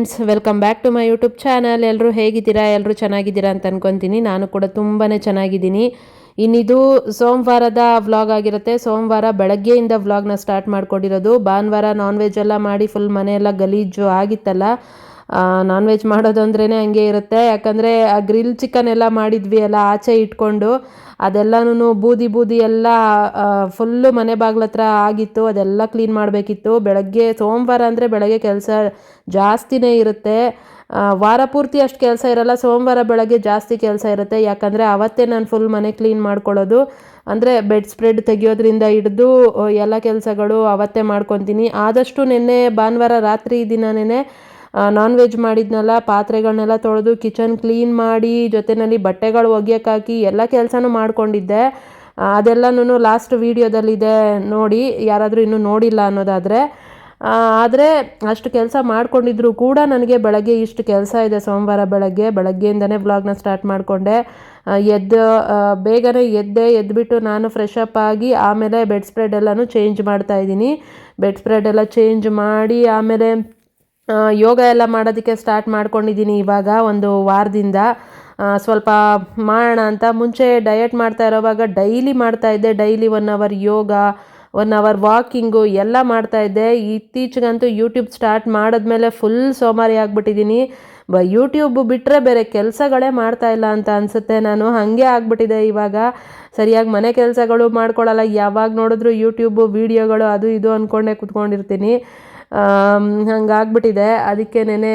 Friends, welcome back to my YouTube channel. ಎಲ್ಲರೂ ಹೇಗಿದ್ದೀರಾ? ಎಲ್ಲರೂ ಚೆನ್ನಾಗಿದ್ದೀರಾ ಅಂತ ಅನ್ಕೊತೀನಿ. ನಾನು ಕೂಡ ತುಂಬಾ ಚೆನ್ನಾಗಿದ್ದೀನಿ. ಇನ್ನಿದು ಸೋಮವಾರದ ವ್ಲಾಗ್ ಆಗಿರುತ್ತೆ. ಸೋಮವಾರ ಬೆಳಗ್ಗೆಯಿಂದ ವ್ಲಾಗ್ನ ಸ್ಟಾರ್ಟ್ ಮಾಡ್ಕೊಂಡಿರೋದು. ಭಾನುವಾರ ನಾನ್ ವೆಜ್ ಎಲ್ಲ ಮಾಡಿ ಫುಲ್ ಮನೆಯೆಲ್ಲ ಗಲೀಜು ಆಗಿತ್ತಲ್ಲ ನಾನ್ ವೆಜ್ ಮಾಡೋದು ಅಂದ್ರೇ ಹಂಗೆ ಇರುತ್ತೆ. ಯಾಕಂದರೆ ಆ ಗ್ರಿಲ್ ಚಿಕನ್ ಎಲ್ಲ ಮಾಡಿದ್ವಿ ಎಲ್ಲ ಆಚೆ ಇಟ್ಕೊಂಡು. ಅದೆಲ್ಲನೂ ಬೂದಿ ಬೂದಿ ಎಲ್ಲ ಫುಲ್ಲು ಮನೆ ಬಾಗ್ಲ ಹತ್ರ ಆಗಿತ್ತು, ಅದೆಲ್ಲ ಕ್ಲೀನ್ ಮಾಡಬೇಕಿತ್ತು. ಬೆಳಗ್ಗೆ, ಸೋಮವಾರ ಅಂದರೆ ಬೆಳಗ್ಗೆ ಕೆಲಸ ಜಾಸ್ತಿನೇ ಇರುತ್ತೆ. ವಾರ ಪೂರ್ತಿ ಅಷ್ಟು ಕೆಲಸ ಇರಲ್ಲ, ಸೋಮವಾರ ಬೆಳಗ್ಗೆ ಜಾಸ್ತಿ ಕೆಲಸ ಇರುತ್ತೆ. ಯಾಕಂದರೆ ಅವತ್ತೇ ನಾನು ಫುಲ್ ಮನೆ ಕ್ಲೀನ್ ಮಾಡ್ಕೊಳ್ಳೋದು. ಅಂದರೆ ಬೆಡ್ ಸ್ಪ್ರೆಡ್ ತೆಗಿಯೋದ್ರಿಂದ ಹಿಡಿದು, ಎಲ್ಲ ಕೆಲಸಗಳು ಅವತ್ತೇ ಮಾಡ್ಕೊತೀನಿ. ಆದಷ್ಟು ನಿನ್ನೆ ಭಾನುವಾರ ರಾತ್ರಿ ದಿನನೇ ನಾನ್ ವೆಜ್ ಮಾಡಿದ್ನಲ್ಲ ಪಾತ್ರೆಗಳನ್ನೆಲ್ಲ ತೊಳೆದು ಕಿಚನ್ ಕ್ಲೀನ್ ಮಾಡಿ, ಜೊತೆನಲ್ಲಿ ಬಟ್ಟೆಗಳು ಒಗೆಯೋಕ್ಕಾಕಿ ಎಲ್ಲ ಕೆಲಸನೂ ಮಾಡಿಕೊಂಡಿದ್ದೆ. ಅದೆಲ್ಲನೂ ಲಾಸ್ಟ್ ವೀಡಿಯೋದಲ್ಲಿದೆ ನೋಡಿ, ಯಾರಾದರೂ ಇನ್ನೂ ನೋಡಿಲ್ಲ ಅನ್ನೋದಾದರೆ. ಆದರೆ ಅಷ್ಟು ಕೆಲಸ ಮಾಡಿಕೊಂಡಿದ್ರು ಕೂಡ ನನಗೆ ಬೆಳಗ್ಗೆ ಇಷ್ಟು ಕೆಲಸ ಇದೆ ಸೋಮವಾರ ಬೆಳಗ್ಗೆ. ಬೆಳಗ್ಗೆಯಿಂದನೇ ವ್ಲಾಗ್ನ ಸ್ಟಾರ್ಟ್ ಮಾಡಿಕೊಂಡೆ. ಎದ್ದು ಬೇಗನೆ ಎದ್ದೆ ಎದ್ದುಬಿಟ್ಟು ನಾನು ಫ್ರೆಶ್ ಅಪ್ ಆಗಿ ಆಮೇಲೆ ಬೆಡ್ ಸ್ಪ್ರೆಡ್ ಎಲ್ಲನೂ ಚೇಂಜ್ ಮಾಡ್ತಾ ಇದ್ದೀನಿ. ಬೆಡ್ ಸ್ಪ್ರೆಡ್ ಎಲ್ಲ ಚೇಂಜ್ ಮಾಡಿ, ಆಮೇಲೆ ಯೋಗ ಎಲ್ಲ ಮಾಡೋದಕ್ಕೆ ಸ್ಟಾರ್ಟ್ ಮಾಡ್ಕೊಂಡಿದ್ದೀನಿ ಇವಾಗ ಒಂದು ವಾರದಿಂದ. ಸ್ವಲ್ಪ ಮಾಡೋಣ ಅಂತ. ಮುಂಚೆ ಡಯಟ್ ಮಾಡ್ತಾ ಇರೋವಾಗ ಡೈಲಿ ಮಾಡ್ತಾ ಇದ್ದೆ. Daily one hour yoga one hour walking ಎಲ್ಲ ಮಾಡ್ತಾ ಇದ್ದೆ. ಇತ್ತೀಚೆಗಂತೂ ಯೂಟ್ಯೂಬ್ ಸ್ಟಾರ್ಟ್ ಮಾಡಿದ್ಮೇಲೆ ಫುಲ್ ಸೋಮಾರಿ ಆಗಿಬಿಟ್ಟಿದ್ದೀನಿ. ಬ ಯೂಟ್ಯೂಬ್ ಬಿಟ್ಟರೆ ಬೇರೆ ಕೆಲಸಗಳೇ ಮಾಡ್ತಾ ಇಲ್ಲ ಅಂತ ಅನಿಸುತ್ತೆ ನಾನು. ಹಾಗೆ ಆಗ್ಬಿಟ್ಟಿದೆ ಇವಾಗ. ಸರಿಯಾಗಿ ಮನೆ ಕೆಲಸಗಳು ಮಾಡ್ಕೊಳ್ಳಲ್ಲ ಯಾವಾಗ ನೋಡಿದ್ರು ಯೂಟ್ಯೂಬು ವೀಡಿಯೋಗಳು ಅದು ಇದು ಅಂದ್ಕೊಂಡೇ ಕುತ್ಕೊಂಡಿರ್ತೀನಿ. ಹಂಗಾಗ್ಬಿಟ್ಟಿದೆ. ಅದಕ್ಕೆ ನೆನೆ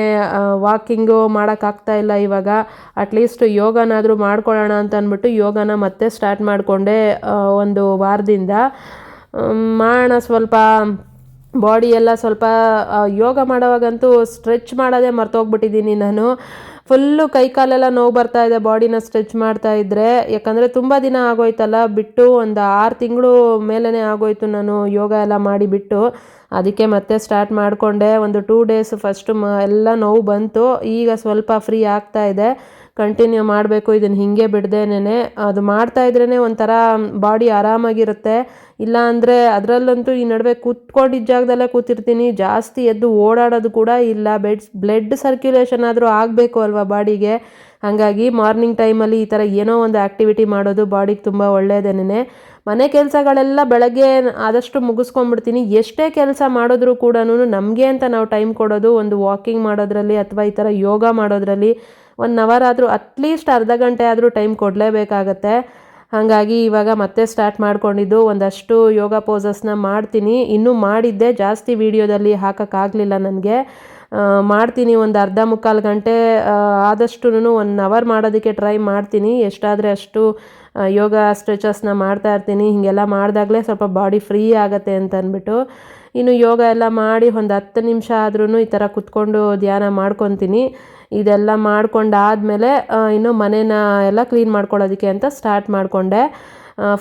ವಾಕಿಂಗು ಮಾಡೋಕ್ಕಾಗ್ತಾ ಇಲ್ಲ ಇವಾಗ. ಅಟ್ಲೀಸ್ಟ್ ಯೋಗನಾದರೂ ಮಾಡ್ಕೊಳ್ಳೋಣ ಅಂತ ಅಂದ್ಬಿಟ್ಟು ಯೋಗನ ಮತ್ತೆ ಸ್ಟಾರ್ಟ್ ಮಾಡಿಕೊಂಡೆ ಒಂದು ವಾರದಿಂದ. ಮಾಡೋಣ ಸ್ವಲ್ಪ. ಬಾಡಿ ಎಲ್ಲ ಸ್ವಲ್ಪ ಯೋಗ ಮಾಡೋವಾಗಂತೂ ಸ್ಟ್ರೆಚ್ ಮಾಡೋದೇ ಮರ್ತೋಗ್ಬಿಟ್ಟಿದ್ದೀನಿ ನಾನು. ಫುಲ್ಲು ಕೈ ಕಾಲೆಲ್ಲ ನೋವು ಬರ್ತಾ ಇದೆ ಬಾಡಿನ ಸ್ಟ್ರೆಚ್ ಮಾಡ್ತಾ ಇದ್ದರೆ ಯಾಕಂದರೆ ತುಂಬ ದಿನ ಆಗೋಯ್ತಲ್ಲ, ಬಿಟ್ಟು ಒಂದು ಆರು ತಿಂಗಳು ಮೇಲೇ ಆಗೋಯ್ತು ನಾನು ಯೋಗ ಎಲ್ಲ ಮಾಡಿ ಬಿಟ್ಟು ಅದಕ್ಕೆ ಮತ್ತೆ ಸ್ಟಾರ್ಟ್ ಮಾಡಿಕೊಂಡೆ. ಒಂದು ಟೂ ಡೇಸ್ ಫಸ್ಟು ಮ, ಎಲ್ಲ ನೋವು ಬಂತು. ಈಗ ಸ್ವಲ್ಪ ಫ್ರೀ ಆಗ್ತಾ ಇದೆ. ಕಂಟಿನ್ಯೂ ಮಾಡಬೇಕು. ಇದನ್ನು ಹೀಗೆ ಬಿಡ್ದೇನೆ ಅದು ಮಾಡ್ತಾ ಇದ್ರೇ ಒಂಥರ ಬಾಡಿ ಆರಾಮಾಗಿರುತ್ತೆ. ಇಲ್ಲ ಅಂದರೆ ಅದರಲ್ಲಂತೂ ಈ ನಡುವೆ ಕೂತ್ಕೊಂಡಿದ್ದ ಜಾಗದಲ್ಲೇ ಕೂತಿರ್ತೀನಿ. ಜಾಸ್ತಿ ಎದ್ದು ಓಡಾಡೋದು ಕೂಡ ಇಲ್ಲ. ಬೆಡ್ಸ್ ಬ್ಲಡ್ ಸರ್ಕ್ಯುಲೇಷನ್ ಆದರೂ ಆಗಬೇಕು ಅಲ್ವಾ ಬಾಡಿಗೆ. ಹಾಗಾಗಿ ಮಾರ್ನಿಂಗ್ ಟೈಮಲ್ಲಿ ಈ ಥರ ಏನೋ ಒಂದು ಆ್ಯಕ್ಟಿವಿಟಿ ಮಾಡೋದು ಬಾಡಿಗೆ ತುಂಬ ಒಳ್ಳೆಯದೇನೆ ಮನೆ ಕೆಲಸಗಳೆಲ್ಲ ಬೆಳಗ್ಗೆ ಆದಷ್ಟು ಮುಗಿಸ್ಕೊಂಡ್ಬಿಡ್ತೀನಿ. ಎಷ್ಟೇ ಕೆಲಸ ಮಾಡಿದ್ರೂ ಕೂಡ ನಮಗೆ ಅಂತ ನಾವು ಟೈಮ್ ಕೊಡೋದು, ಒಂದು ವಾಕಿಂಗ್ ಮಾಡೋದ್ರಲ್ಲಿ ಅಥವಾ ಈ ಥರ ಯೋಗ ಮಾಡೋದ್ರಲ್ಲಿ ಒಂದು ಅವರ್ ಆದರೂ ಅಟ್ಲೀಸ್ಟ್ ಅರ್ಧ ಗಂಟೆ ಆದರೂ ಟೈಮ್ ಕೊಡಲೇಬೇಕಾಗತ್ತೆ. ಹಾಗಾಗಿ ಇವಾಗ ಮತ್ತೆ ಸ್ಟಾರ್ಟ್ ಮಾಡ್ಕೊಂಡಿದ್ದು ಒಂದಷ್ಟು ಯೋಗ ಪೋಸಸ್ನ ಮಾಡ್ತೀನಿ. ಇನ್ನೂ ಮಾಡಿದ್ದೆ, ಜಾಸ್ತಿ ವೀಡಿಯೋದಲ್ಲಿ ಹಾಕೋಕ್ಕಾಗಲಿಲ್ಲ ನನಗೆ. ಮಾಡ್ತೀನಿ ಒಂದು ಅರ್ಧ ಮುಕ್ಕಾಲು ಗಂಟೆ ಆದಷ್ಟು ಒನ್ ಅವರ್ ಮಾಡೋದಕ್ಕೆ ಟ್ರೈ ಮಾಡ್ತೀನಿ. ಎಷ್ಟಾದರೆ ಅಷ್ಟು ಯೋಗ ಸ್ಟ್ರೆಚಸ್ನ ಮಾಡ್ತಾ ಇರ್ತೀನಿ, ಹೀಗೆಲ್ಲ ಮಾಡಿದಾಗಲೇ ಸ್ವಲ್ಪ ಬಾಡಿ ಫ್ರೀ ಆಗುತ್ತೆ ಅಂತ ಅಂದ್ಬಿಟ್ಟು ಇನ್ನು ಯೋಗ ಎಲ್ಲ ಮಾಡಿ ಒಂದು ಹತ್ತು ನಿಮಿಷ ಆದ್ರೂ ಈ ಥರ ಕುತ್ಕೊಂಡು ಧ್ಯಾನ ಮಾಡ್ಕೊತೀನಿ. ಇದೆಲ್ಲ ಮಾಡ್ಕೊಂಡಾದಮೇಲೆ ಇನ್ನು ಮನೇನ ಎಲ್ಲ ಕ್ಲೀನ್ ಮಾಡ್ಕೊಳ್ಳೋದಕ್ಕೆ ಅಂತ ಸ್ಟಾರ್ಟ್ ಮಾಡಿಕೊಂಡೆ.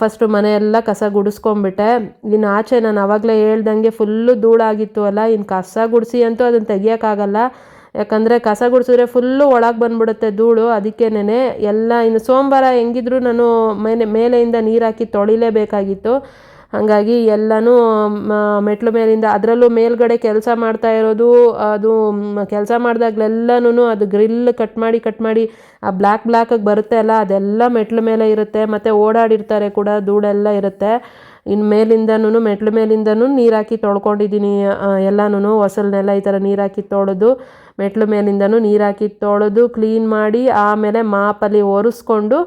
ಫಸ್ಟು ಮನೆಯೆಲ್ಲ ಕಸ ಗುಡಿಸ್ಕೊಂಬಿಟ್ಟೆ ಇನ್ನು ಆಚೆ ನಾನು ಆವಾಗಲೇ ಹೇಳ್ದಂಗೆ ಫುಲ್ಲು ಧೂಳಾಗಿತ್ತು ಅಲ್ಲ, ಇನ್ನು ಕಸ ಗುಡಿಸಿ ಅಂತೂ ಅದನ್ನು ತೆಗಿಯೋಕ್ಕಾಗಲ್ಲ. ಯಾಕಂದರೆ ಕಸ ಗುಡಿಸಿದ್ರೆ ಫುಲ್ಲು ಒಳಗೆ ಬಂದ್ಬಿಡುತ್ತೆ ಧೂಳು ಅದಕ್ಕೇನೆ ಎಲ್ಲ ಇನ್ನು ಸೋಮವಾರ ಹೆಂಗಿದ್ರು ನಾನು ಮೇಲೆ, ಮೇಲೆಯಿಂದ ನೀರು ಹಾಕಿ ತೊಳಿಲೇಬೇಕಾಗಿತ್ತು. ಹಾಗಾಗಿ ಎಲ್ಲನೂ ಮೆಟ್ಲು ಮೇಲಿಂದ ಅದರಲ್ಲೂ ಮೇಲ್ಗಡೆ ಕೆಲಸ ಮಾಡ್ತಾ ಇರೋದು, ಅದು ಕೆಲಸ ಮಾಡಿದಾಗಲೆಲ್ಲನೂ ಅದು ಗ್ರಿಲ್ ಕಟ್ ಮಾಡಿ ಕಟ್ ಮಾಡಿ, ಆ ಬ್ಲ್ಯಾಕ್ ಬ್ಲ್ಯಾಕಾಗಿ ಬರುತ್ತೆ ಅಲ್ಲ, ಅದೆಲ್ಲ ಮೆಟ್ಲು ಮೇಲೆ ಇರುತ್ತೆ, ಮತ್ತು ಓಡಾಡಿರ್ತಾರೆ ಕೂಡ, ಧೂಳೆಲ್ಲ ಇರುತ್ತೆ. ಇನ್ನು ಮೇಲಿಂದನೂ ಮೆಟ್ಲು ಮೇಲಿಂದನೂ ನೀರು ಹಾಕಿ ತೊಳ್ಕೊಂಡಿದ್ದೀನಿ ಎಲ್ಲನೂ ಹೊಸಲನ್ನೆಲ್ಲ ಈ ಥರ ನೀರು ಹಾಕಿ ತೊಳೆದು, ಮೆಟ್ಲು ಮೇಲಿಂದನೂ ನೀರು ಹಾಕಿ ತೊಳೆದು, ಕ್ಲೀನ್ ಮಾಡಿ, ಆಮೇಲೆ ಮಾಪಲ್ಲಿ ಒರೆಸ್ಕೊಂಡು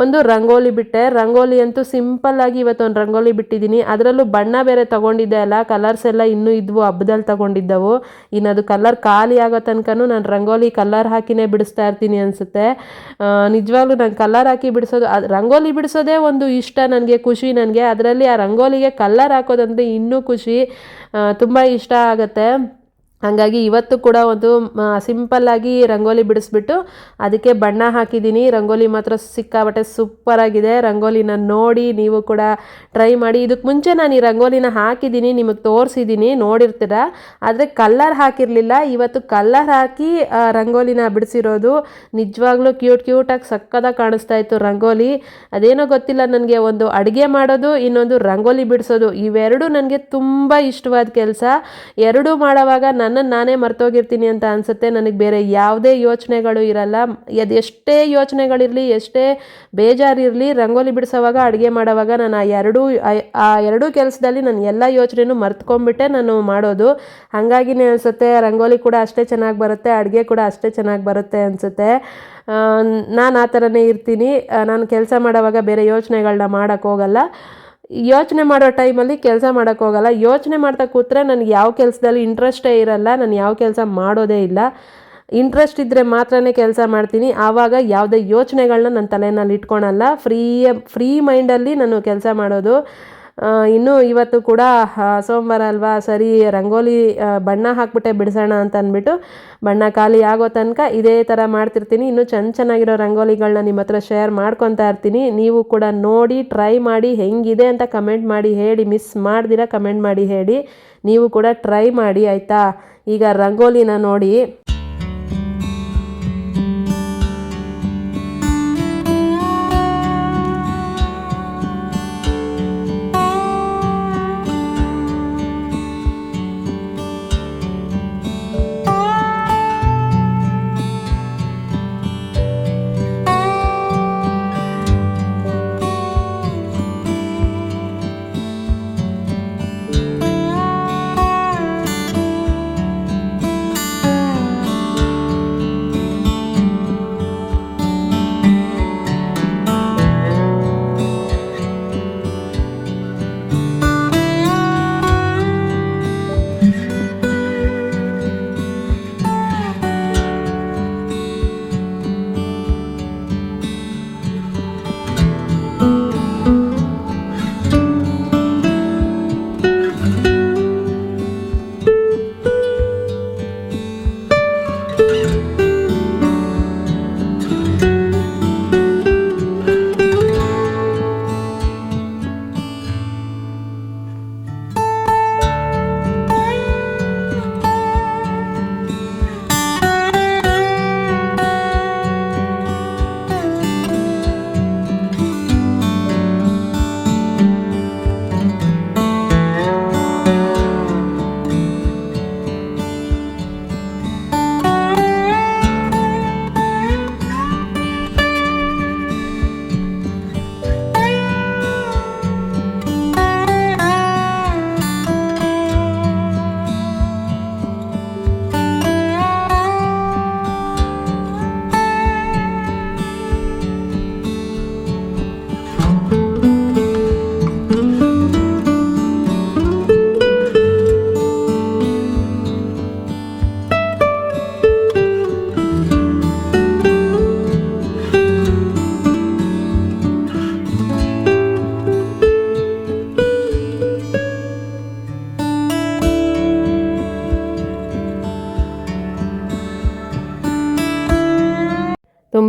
ಒಂದು ರಂಗೋಲಿ ಬಿಟ್ಟೆ. ರಂಗೋಲಿ ಅಂತೂ ಸಿಂಪಲ್ ಆಗಿ ಇವತ್ತು ಒಂದು ರಂಗೋಲಿ ಬಿಟ್ಟಿದ್ದೀನಿ. ಅದರಲ್ಲೂ ಬಣ್ಣ ಬೇರೆ ತಗೊಂಡಿದ್ದೆ ಅಲ್ಲ ಕಲರ್ಸ್ ಎಲ್ಲ ಇನ್ನೂ ಇದ್ವು ಹಬ್ಬದಲ್ಲಿ ತಗೊಂಡಿದ್ದವು. ಇನ್ನು ಅದು ಕಲರ್ ಖಾಲಿ ಆಗೋ ತನಕನೂ ನಾನು ರಂಗೋಲಿ ಕಲರ್ ಹಾಕಿನೇ ಬಿಡಿಸ್ತಾ ಇರ್ತೀನಿ ಅನಿಸುತ್ತೆ. ನಿಜವಾಗ್ಲೂ ನಾನು ಕಲರ್ ಹಾಕಿ ಬಿಡಿಸೋದು, ಅದು ರಂಗೋಲಿ ಬಿಡಿಸೋದೇ ಒಂದು ಇಷ್ಟ ನನಗೆ, ಖುಷಿ ನನಗೆ. ಅದರಲ್ಲಿ ಆ ರಂಗೋಲಿಗೆ ಕಲರ್ ಹಾಕೋದಂದ್ರೆ ಇನ್ನೂ ಖುಷಿ ತುಂಬ ಇಷ್ಟ ಆಗುತ್ತೆ. ಹಾಗಾಗಿ ಇವತ್ತು ಕೂಡ ಒಂದು ಸಿಂಪಲ್ಲಾಗಿ ರಂಗೋಲಿ ಬಿಡಿಸ್ಬಿಟ್ಟು ಅದಕ್ಕೆ ಬಣ್ಣ ಹಾಕಿದ್ದೀನಿ. ರಂಗೋಲಿ ಮಾತ್ರ ಸಿಕ್ಕಾಬಟ್ಟೆ ಸೂಪರಾಗಿದೆ ರಂಗೋಲಿನ ನೋಡಿ ನೀವು ಕೂಡ ಟ್ರೈ ಮಾಡಿ. ಇದಕ್ಕೆ ಮುಂಚೆ ನಾನು ಈ ರಂಗೋಲಿನ ಹಾಕಿದ್ದೀನಿ, ನಿಮಗೆ ತೋರಿಸಿದ್ದೀನಿ, ನೋಡಿರ್ತೀರ? ಆದರೆ ಕಲ್ಲರ್ ಹಾಕಿರಲಿಲ್ಲ. ಇವತ್ತು ಕಲ್ಲರ್ ಹಾಕಿ ರಂಗೋಲಿನ ಬಿಡಿಸಿರೋದು ನಿಜವಾಗ್ಲೂ ಕ್ಯೂಟ್ ಕ್ಯೂಟಾಗಿ ಸಕ್ಕದಾಗಿ ಕಾಣಿಸ್ತಾ ಇತ್ತು ರಂಗೋಲಿ. ಅದೇನೋ ಗೊತ್ತಿಲ್ಲ ನನಗೆ, ಒಂದು ಅಡುಗೆ ಮಾಡೋದು, ಇನ್ನೊಂದು ರಂಗೋಲಿ ಬಿಡಿಸೋದು. ಇವೆರಡು ನನಗೆ ತುಂಬ ಇಷ್ಟವಾದ ಕೆಲಸ. ಎರಡೂ ಮಾಡೋವಾಗ ನನ್ನ ನನ್ನನ್ನು ನಾನೇ ಮರ್ತೋಗಿರ್ತೀನಿ ಅಂತ ಅನಿಸುತ್ತೆ. ನನಗೆ ಬೇರೆ ಯಾವುದೇ ಯೋಚನೆಗಳು ಇರಲ್ಲ. ಅದೆಷ್ಟೇ ಯೋಚನೆಗಳಿರಲಿ, ಎಷ್ಟೇ ಬೇಜಾರಿರಲಿ, ರಂಗೋಲಿ ಬಿಡಿಸೋವಾಗ, ಅಡುಗೆ ಮಾಡೋವಾಗ ನಾನು ಆ ಎರಡೂ, ಆ- ಎರಡೂ ಕೆಲಸದಲ್ಲಿ ನಾನು ಎಲ್ಲ ಯೋಚನೆನೂ ಮರ್ತ್ಕೊಂಡ್ಬಿಟ್ಟೆ ನಾನು ಮಾಡೋದು. ಹಾಗಾಗಿನೇ ಅನಿಸುತ್ತೆ, ರಂಗೋಲಿ ಕೂಡ ಅಷ್ಟೇ ಚೆನ್ನಾಗಿ ಬರುತ್ತೆ, ಅಡುಗೆ ಕೂಡ ಅಷ್ಟೇ ಚೆನ್ನಾಗಿ ಬರುತ್ತೆ ಅನಿಸುತ್ತೆ. ನಾನು ಆ ಥರನೇ ಇರ್ತೀನಿ. ನಾನು ಕೆಲಸ ಮಾಡೋವಾಗ ಬೇರೆ ಯೋಚನೆಗಳನ್ನ ಮಾಡೋಕ್ಕೆ ಹೋಗಲ್ಲ. ಯೋಚನೆ ಮಾಡೋ ಟೈಮಲ್ಲಿ ಕೆಲಸ ಮಾಡೋಕ್ಕೆ ಹೋಗಲ್ಲ. ಯೋಚನೆ ಮಾಡ್ತಾ ಕೂತ್ರೆ ನನಗೆ ಯಾವ ಕೆಲಸದಲ್ಲಿ ಇಂಟ್ರೆಸ್ಟೇ ಇರಲ್ಲ, ನಾನು ಯಾವ ಕೆಲಸ ಮಾಡೋದೇ ಇಲ್ಲ. ಇಂಟ್ರೆಸ್ಟ್ ಇದ್ದರೆ ಮಾತ್ರನೇ ಕೆಲಸ ಮಾಡ್ತೀನಿ. ಆವಾಗ ಯಾವುದೇ ಯೋಚನೆಗಳನ್ನ ನನ್ನ ತಲೆಯಲ್ಲಿ ಇಟ್ಕೊಳಲ್ಲ. ಫ್ರೀ ಫ್ರೀ ಮೈಂಡಲ್ಲಿ ನಾನು ಕೆಲಸ ಮಾಡೋದು. ಇನ್ನು ಇವತ್ತು ಕೂಡ ಸೋಮವಾರ ಅಲ್ವಾ, ಸರಿ, ರಂಗೋಲಿ ಬಣ್ಣ ಹಾಕ್ಬಿಟ್ಟೆ ಬಿಡಿಸೋಣ ಅಂತ ಅಂದ್ಬಿಟ್ಟು, ಬಣ್ಣ ಖಾಲಿ ಆಗೋ ತನಕ ಇದೇ ಥರ ಮಾಡ್ತಿರ್ತೀನಿ. ಇನ್ನೂ ಚೆನ್ನ ಚೆನ್ನಾಗಿರೋ ರಂಗೋಲಿಗಳನ್ನ ನಿಮ್ಮ ಹತ್ರ ಶೇರ್ ಮಾಡ್ಕೊತಾ ಇರ್ತೀನಿ. ನೀವು ಕೂಡ ನೋಡಿ ಟ್ರೈ ಮಾಡಿ, ಹೆಂಗಿದೆ ಅಂತ ಕಮೆಂಟ್ ಮಾಡಿ, ಹೇಳಿ ಮಿಸ್ ಮಾಡ್ದಿರ ಕಮೆಂಟ್ ಮಾಡಿ, ಹೇಳಿ. ನೀವು ಕೂಡ ಟ್ರೈ ಮಾಡಿ, ಆಯಿತಾ? ಈಗ ರಂಗೋಲಿನ ನೋಡಿ.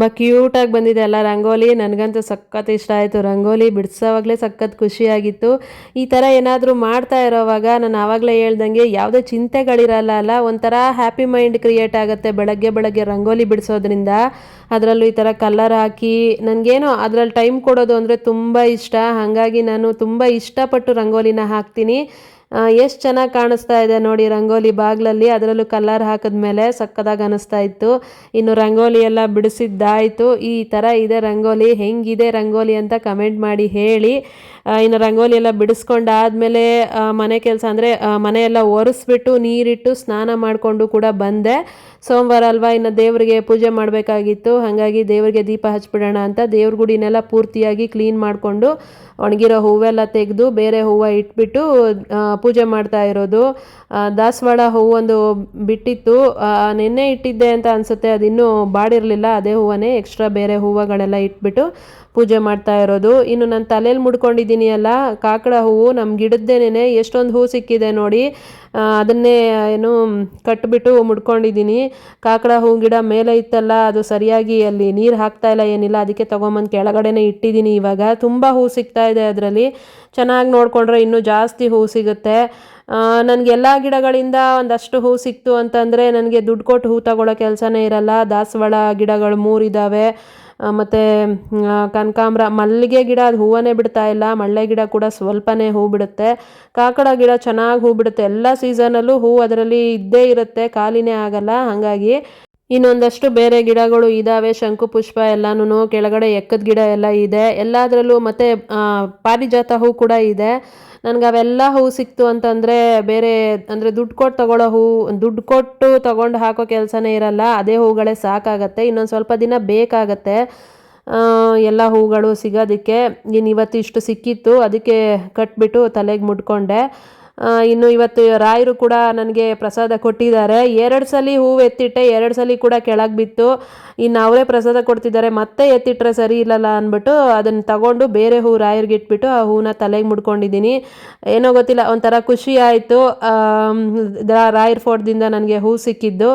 ತುಂಬ ಕ್ಯೂಟಾಗಿ ಬಂದಿದೆ ಅಲ್ಲ ರಂಗೋಲಿ. ನನಗಂತೂ ಸಖತ್ ಇಷ್ಟ ಆಯಿತು ರಂಗೋಲಿ. ಬಿಡಿಸೋವಾಗಲೇ ಸಖತ್ ಖುಷಿಯಾಗಿತ್ತು. ಈ ಥರ ಏನಾದರೂ ಮಾಡ್ತಾ ಇರೋವಾಗ ನಾನು ಆವಾಗಲೇ ಹೇಳ್ದಂಗೆ ಯಾವುದೇ ಚಿಂತೆಗಳಿರಲ್ಲ ಅಲ್ಲ, ಒಂಥರ ಹ್ಯಾಪಿ ಮೈಂಡ್ ಕ್ರಿಯೇಟ್ ಆಗುತ್ತೆ ಬೆಳಗ್ಗೆ ಬೆಳಗ್ಗೆ ರಂಗೋಲಿ ಬಿಡಿಸೋದ್ರಿಂದ. ಅದರಲ್ಲೂ ಈ ಥರ ಕಲರ್ ಹಾಕಿ, ನನಗೇನೋ ಅದರಲ್ಲಿ ಟೈಮ್ ಕೊಡೋದು ಅಂದರೆ ತುಂಬ ಇಷ್ಟ. ಹಾಗಾಗಿ ನಾನು ತುಂಬ ಇಷ್ಟಪಟ್ಟು ರಂಗೋಲಿನ ಹಾಕ್ತೀನಿ. ಎಷ್ಟು ಚೆನ್ನಾಗಿ ಕಾಣಿಸ್ತಾ ಇದೆ ನೋಡಿ ರಂಗೋಲಿ ಬಾಗಿಲಲ್ಲಿ. ಅದರಲ್ಲೂ ಕಲರ್ ಹಾಕಿದ್ಮೇಲೆ ಸಕ್ಕದಾಗಿ ಅನಿಸ್ತಾ ಇತ್ತು. ಇನ್ನು ರಂಗೋಲಿ ಎಲ್ಲ ಬಿಡಿಸಿದ್ದಾಯಿತು. ಈ ಥರ ಇದೆ ರಂಗೋಲಿ. ಹೆಂಗಿದೆ ರಂಗೋಲಿ ಅಂತ ಕಮೆಂಟ್ ಮಾಡಿ ಹೇಳಿ. ಇನ್ನು ರಂಗೋಲಿ ಎಲ್ಲ ಬಿಡಿಸ್ಕೊಂಡಾದ್ಮೇಲೆ ಮನೆ ಕೆಲಸ ಅಂದರೆ ಮನೆಯೆಲ್ಲ ಒರೆಸ್ಬಿಟ್ಟು ನೀರಿಟ್ಟು ಸ್ನಾನ ಮಾಡಿಕೊಂಡು ಕೂಡ ಬಂದೆ. ಸೋಮವಾರ ಅಲ್ವಾ, ಇನ್ನು ದೇವರಿಗೆ ಪೂಜೆ ಮಾಡಬೇಕಾಗಿತ್ತು. ಹಾಗಾಗಿ ದೇವರಿಗೆ ದೀಪ ಹಚ್ಬಿಡೋಣ ಅಂತ ದೇವ್ರ ಗುಡಿನೆಲ್ಲ ಪೂರ್ತಿಯಾಗಿ ಕ್ಲೀನ್ ಮಾಡಿಕೊಂಡು ಒಣಗಿರೋ ಹೂವೆಲ್ಲ ತೆಗೆದು ಬೇರೆ ಹೂವು ಇಟ್ಬಿಟ್ಟು ಪೂಜೆ ಮಾಡ್ತಾ ಇರೋದು. ದಾಸವಾಳ ಹೂವೊಂದು ಬಿಟ್ಟಿತ್ತು. ನಿನ್ನೆ ಇಟ್ಟಿದ್ದೆ ಅಂತ ಅನಿಸುತ್ತೆ, ಅದಿನ್ನೂ ಬಾಡಿರಲಿಲ್ಲ. ಅದೇ ಹೂವನ್ನೇ ಎಕ್ಸ್ಟ್ರಾ ಬೇರೆ ಹೂವುಗಳೆಲ್ಲ ಇಟ್ಬಿಟ್ಟು ಪೂಜೆ ಮಾಡ್ತಾ ಇರೋದು. ಇನ್ನು ನಾನು ತಲೆಯಲ್ಲಿ ಮುಡ್ಕೊಂಡಿದ್ದೀನಿ ಅಲ್ಲ, ಕಾಕಡ ಹೂವು ನಮ್ಮ ಗಿಡದ್ದೇನೆ ಎಷ್ಟೊಂದು ಹೂ ಸಿಕ್ಕಿದೆ ನೋಡಿ. ಅದನ್ನೇ ಏನು ಕಟ್ಬಿಟ್ಟು ಮುಡ್ಕೊಂಡಿದ್ದೀನಿ. ಕಾಕಡ ಹೂ ಗಿಡ ಮೇಲೆ ಇತ್ತಲ್ಲ, ಅದು ಸರಿಯಾಗಿ ಅಲ್ಲಿ ನೀರು ಹಾಕ್ತಾ ಇಲ್ಲ, ಏನಿಲ್ಲ, ಅದಕ್ಕೆ ತೊಗೊಂಬಂದು ಕೆಳಗಡೆನೇ ಇಟ್ಟಿದ್ದೀನಿ ಇವಾಗ. ತುಂಬ ಹೂ ಸಿಗ್ತಾ ಇದೆ ಅದರಲ್ಲಿ. ಚೆನ್ನಾಗಿ ನೋಡಿಕೊಂಡ್ರೆ ಇನ್ನೂ ಜಾಸ್ತಿ ಹೂ ಸಿಗುತ್ತೆ. ನನಗೆ ಎಲ್ಲ ಗಿಡಗಳಿಂದ ಒಂದಷ್ಟು ಹೂ ಸಿಕ್ತು ಅಂತಂದರೆ, ನನಗೆ ದುಡ್ಡು ಕೊಟ್ಟು ಹೂ ತಗೊಳ್ಳೋ ಕೆಲಸನೇ ಇರಲ್ಲ. ದಾಸವಾಳ ಗಿಡಗಳು ಮೂರಿದ್ದಾವೆ ಮತ್ತು ಕನಕಾಂಬ್ರ, ಮಲ್ಲಿಗೆ ಗಿಡ ಅದು ಹೂವನ್ನೇ ಬಿಡ್ತಾ ಇಲ್ಲ. ಮಳ್ಳೆ ಗಿಡ ಕೂಡ ಸ್ವಲ್ಪನೇ ಹೂ ಬಿಡುತ್ತೆ. ಕಾಕಡ ಗಿಡ ಚೆನ್ನಾಗಿ ಹೂ ಬಿಡುತ್ತೆ. ಎಲ್ಲ ಸೀಸನಲ್ಲೂ ಹೂ ಅದರಲ್ಲಿ ಇದ್ದೇ ಇರುತ್ತೆ. ಖಾಲಿನೇ ಆಗಲ್ಲ. ಹಾಗಾಗಿ ಇನ್ನೊಂದಷ್ಟು ಬೇರೆ ಗಿಡಗಳು ಇದ್ದಾವೆ ಶಂಕುಪುಷ್ಪ ಎಲ್ಲಾನು ಕೆಳಗಡೆ ಎಕ್ಕದ ಗಿಡ ಎಲ್ಲ ಇದೆ. ಎಲ್ಲದರಲ್ಲೂ ಮತ್ತು ಪಾರಿಜಾತ ಹೂ ಕೂಡ ಇದೆ. ನನಗೆ ಅವೆಲ್ಲ ಹೂ ಸಿಕ್ತು ಅಂತಂದರೆ ಬೇರೆ, ಅಂದರೆ ದುಡ್ಡು ಕೊಟ್ಟು ತಗೊಳ್ಳೋ ಹೂ, ದುಡ್ಡು ಕೊಟ್ಟು ತೊಗೊಂಡು ಹಾಕೋ ಕೆಲಸನೇ ಇರಲ್ಲ. ಅದೇ ಹೂಗಳೇ ಸಾಕಾಗತ್ತೆ. ಇನ್ನೊಂದು ಸ್ವಲ್ಪ ದಿನ ಬೇಕಾಗತ್ತೆ. ಎಲ್ಲ ಹೂಗಳು ಸಿಗೋದಕ್ಕೆ. ಇನ್ನು ಇವತ್ತು ಇಷ್ಟು ಸಿಕ್ಕಿತ್ತು. ಅದಕ್ಕೆ ಕಟ್ಬಿಟ್ಟು ತಲೆಗೆ ಮುಟ್ಕೊಂಡೆ. ಇನ್ನು ಇವತ್ತು ರಾಯರು ಕೂಡ ನನಗೆ ಪ್ರಸಾದ ಕೊಟ್ಟಿದ್ದಾರೆ. ಎರಡು ಸಲ ಹೂವು ಎತ್ತಿಟ್ಟೆ, ಎರಡು ಸಲ ಕೂಡ ಕೆಳಗೆ ಬಿತ್ತು. ಇನ್ನು ಅವರೇ ಪ್ರಸಾದ ಕೊಡ್ತಿದ್ದಾರೆ. ಮತ್ತೆ ಎತ್ತಿಟ್ರೆ ಸರಿ ಇಲ್ಲಲ್ಲ ಅಂದ್ಬಿಟ್ಟು ಅದನ್ನು ತಗೊಂಡು ಬೇರೆ ಹೂ ರಾಯರಿಗೆ ಇಟ್ಬಿಟ್ಟು ಆ ಹೂನ ತಲೆಗೆ ಮುಡ್ಕೊಂಡಿದ್ದೀನಿ. ಏನೋ ಗೊತ್ತಿಲ್ಲ, ಒಂಥರ ಖುಷಿ ಆಯಿತು. ರಾಯರ್ ಫೋರ್ಟ್ದಿಂದ ನನಗೆ ಹೂ ಸಿಕ್ಕಿದ್ದು.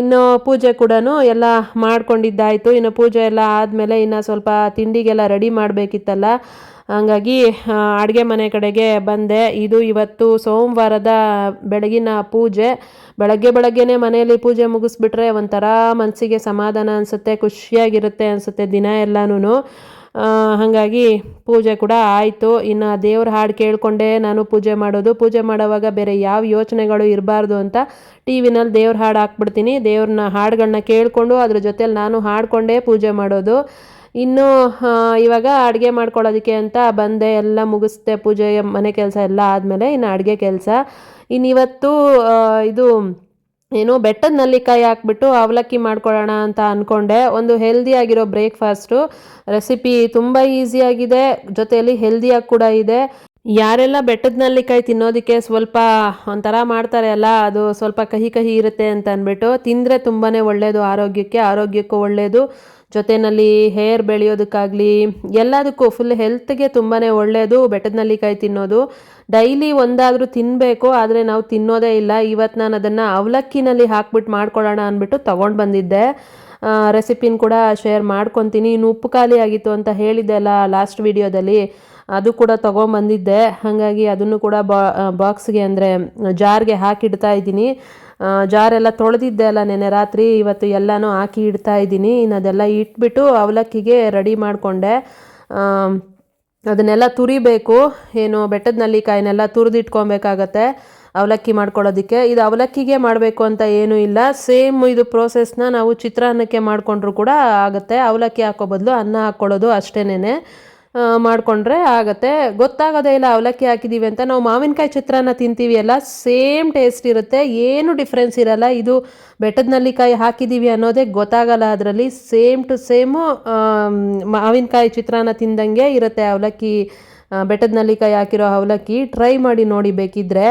ಇನ್ನು ಪೂಜೆ ಕೂಡ ಎಲ್ಲ ಮಾಡ್ಕೊಂಡಿದ್ದಾಯಿತು. ಇನ್ನು ಪೂಜೆ ಎಲ್ಲ ಆದಮೇಲೆ ಇನ್ನು ಸ್ವಲ್ಪ ತಿಂಡಿಗೆಲ್ಲ ರೆಡಿ ಮಾಡಬೇಕಿತ್ತಲ್ಲ. ಹಂಗಾಗಿ ಅಡುಗೆ ಮನೆ ಕಡೆಗೆ ಬಂದೆ. ಇದು ಇವತ್ತು ಸೋಮವಾರದ ಬೆಳಗಿನ ಪೂಜೆ. ಬೆಳಗ್ಗೆ ಬೆಳಗ್ಗೆನೇ ಮನೆಯಲ್ಲಿ ಪೂಜೆ ಮುಗಿಸ್ಬಿಟ್ರೆ ಒಂಥರ ಮನಸ್ಸಿಗೆ ಸಮಾಧಾನ ಅನಿಸುತ್ತೆ, ಖುಷಿಯಾಗಿರುತ್ತೆ ಅನಿಸುತ್ತೆ ದಿನ ಎಲ್ಲನೂ ಹಾಗಾಗಿ ಪೂಜೆ ಕೂಡ ಆಯಿತು. ಇನ್ನು ದೇವ್ರ ಹಾಡು ಕೇಳಿಕೊಂಡೇ ನಾನು ಪೂಜೆ ಮಾಡೋದು. ಪೂಜೆ ಮಾಡೋವಾಗ ಬೇರೆ ಯಾವ ಯೋಚನೆಗಳು ಇರಬಾರ್ದು ಅಂತ ಟಿ ವಿನಲ್ಲಿ ದೇವ್ರ ಹಾಡು ಹಾಕ್ಬಿಡ್ತೀನಿ. ದೇವ್ರನ್ನ ಹಾಡುಗಳನ್ನ ಕೇಳಿಕೊಂಡು ಅದ್ರ ಜೊತೆಯಲ್ಲಿ ನಾನು ಹಾಡಿಕೊಂಡೇ ಪೂಜೆ ಮಾಡೋದು. ಇನ್ನು ಇವಾಗ ಅಡುಗೆ ಮಾಡ್ಕೊಳ್ಳೋದಕ್ಕೆ ಅಂತ ಬಂದೆ, ಎಲ್ಲ ಮುಗಿಸ್ದೆ, ಪೂಜೆ, ಮನೆ ಕೆಲಸ ಎಲ್ಲ ಆದಮೇಲೆ ಇನ್ನು ಅಡುಗೆ ಕೆಲಸ. ಇನ್ನು ಇವತ್ತು ಇದು ಏನು ಬೆಟ್ಟದ ನಲ್ಲಿಕಾಯಿ ಹಾಕ್ಬಿಟ್ಟು ಅವಲಕ್ಕಿ ಮಾಡ್ಕೊಳ್ಳೋಣ ಅಂತ ಅಂದ್ಕೊಂಡೆ ಒಂದು ಹೆಲ್ದಿಯಾಗಿರೋ ಬ್ರೇಕ್ಫಾಸ್ಟು ರೆಸಿಪಿ ತುಂಬ ಈಸಿಯಾಗಿದೆ ಜೊತೆಯಲ್ಲಿ ಹೆಲ್ದಿಯಾಗಿ ಕೂಡ ಇದೆ. ಯಾರೆಲ್ಲ ಬೆಟ್ಟದ ನಲ್ಲಿಕಾಯಿ ತಿನ್ನೋದಕ್ಕೆ ಸ್ವಲ್ಪ ಒಂಥರ ಮಾಡ್ತಾರೆ ಅಲ್ಲ, ಅದು ಸ್ವಲ್ಪ ಕಹಿ ಕಹಿ ಇರುತ್ತೆ ಅಂತ ಅಂದ್ಬಿಟ್ಟು ತಿಂದರೆ ತುಂಬಾ ಒಳ್ಳೆಯದು ಆರೋಗ್ಯಕ್ಕೆ, ಆರೋಗ್ಯಕ್ಕೂ ಒಳ್ಳೆಯದು ಜೊತೆಯಲ್ಲಿ ಹೇರ್ ಬೆಳೆಯೋದಕ್ಕಾಗಲಿ ಎಲ್ಲದಕ್ಕೂ ಫುಲ್ ಹೆಲ್ತ್ಗೆ ತುಂಬಾ ಒಳ್ಳೆಯದು ಬೆಟ್ಟದ ನಲ್ಲಿಕಾಯಿ ತಿನ್ನೋದು. ಡೈಲಿ ಒಂದಾದರೂ ತಿನ್ನಬೇಕು ಆದರೆ ನಾವು ತಿನ್ನೋದೇ ಇಲ್ಲ. ಇವತ್ತು ನಾನು ಅದನ್ನು ಅವಲಕ್ಕಿನಲ್ಲಿ ಹಾಕ್ಬಿಟ್ಟು ಮಾಡ್ಕೊಳ್ಳೋಣ ಅಂದ್ಬಿಟ್ಟು ತೊಗೊಂಡು ಬಂದಿದ್ದೆ. ರೆಸಿಪಿನ ಕೂಡ ಶೇರ್ ಮಾಡ್ಕೊತೀನಿ. ಇನ್ನು ಉಪ್ಪು ಖಾಲಿ ಆಗಿತ್ತು ಅಂತ ಹೇಳಿದ್ದೆ ಅಲ್ಲ ಲಾಸ್ಟ್ ವಿಡಿಯೋದಲ್ಲಿ ಅದು ಕೂಡ ತೊಗೊಂಬಂದಿದ್ದೆ ಹಾಗಾಗಿ ಅದನ್ನು ಕೂಡ ಬಾ ಬಾಕ್ಸ್ಗೆ ಅಂದರೆ ಜಾರ್ಗೆ ಹಾಕಿಡ್ತಾ ಇದ್ದೀನಿ. ಜಾರೆಲ್ಲ ತೊಳೆದಿದ್ದೆ ಅಲ್ಲ ನೆನೆ ರಾತ್ರಿ, ಇವತ್ತು ಎಲ್ಲನೂ ಹಾಕಿ ಇಡ್ತಾ ಇದ್ದೀನಿ. ಇನ್ನು ಅದೆಲ್ಲ ಇಟ್ಬಿಟ್ಟು ಅವಲಕ್ಕಿಗೆ ರೆಡಿ ಮಾಡಿಕೊಂಡೆ. ಅದನ್ನೆಲ್ಲ ತುರಿಬೇಕು. ಏನು ಬೆಟ್ಟದ ನಲ್ಲಿಕಾಯಿನೆಲ್ಲ ತುರಿದಿಟ್ಕೊಬೇಕಾಗತ್ತೆ ಅವಲಕ್ಕಿ ಮಾಡ್ಕೊಳ್ಳೋದಕ್ಕೆ. ಇದು ಅವಲಕ್ಕಿಗೆ ಮಾಡಬೇಕು ಅಂತ ಏನೂ ಇಲ್ಲ. ಸೇಮ್ ಇದು ಪ್ರೋಸೆಸ್ನ ನಾವು ಚಿತ್ರಾನ್ನಕ್ಕೆ ಮಾಡಿಕೊಂಡ್ರು ಕೂಡ ಆಗುತ್ತೆ. ಅವಲಕ್ಕಿ ಹಾಕೋ ಬದಲು ಅನ್ನ ಹಾಕ್ಕೊಳ್ಳೋದು ಅಷ್ಟೇನೆ ಮಾಡಿಕೊಂಡ್ರೆ ಆಗುತ್ತೆ. ಗೊತ್ತಾಗೋದೇ ಇಲ್ಲ ಅವಲಕ್ಕಿ ಹಾಕಿದ್ದೀವಿ ಅಂತ. ನಾವು ಮಾವಿನಕಾಯಿ ಚಿತ್ರಾನ್ನ ತಿಂತೀವಿ ಅಲ್ಲ, ಸೇಮ್ ಟೇಸ್ಟ್ ಇರುತ್ತೆ. ಏನು ಡಿಫ್ರೆನ್ಸ್ ಇರಲ್ಲ. ಇದು ಬೆಟ್ಟದ ನಲ್ಲಿಕಾಯಿ ಹಾಕಿದ್ದೀವಿ ಅನ್ನೋದೇ ಗೊತ್ತಾಗಲ್ಲ ಅದರಲ್ಲಿ. ಸೇಮ್ ಟು ಸೇಮು ಮಾವಿನಕಾಯಿ ಚಿತ್ರಾನ್ನ ತಿಂದಂಗೆ ಇರುತ್ತೆ ಅವಲಕ್ಕಿ ಬೆಟ್ಟದ ನಲ್ಲಿಕಾಯಿ ಹಾಕಿರೋ ಅವಲಕ್ಕಿ. ಟ್ರೈ ಮಾಡಿ ನೋಡಿ ಬೇಕಿದ್ರೆ.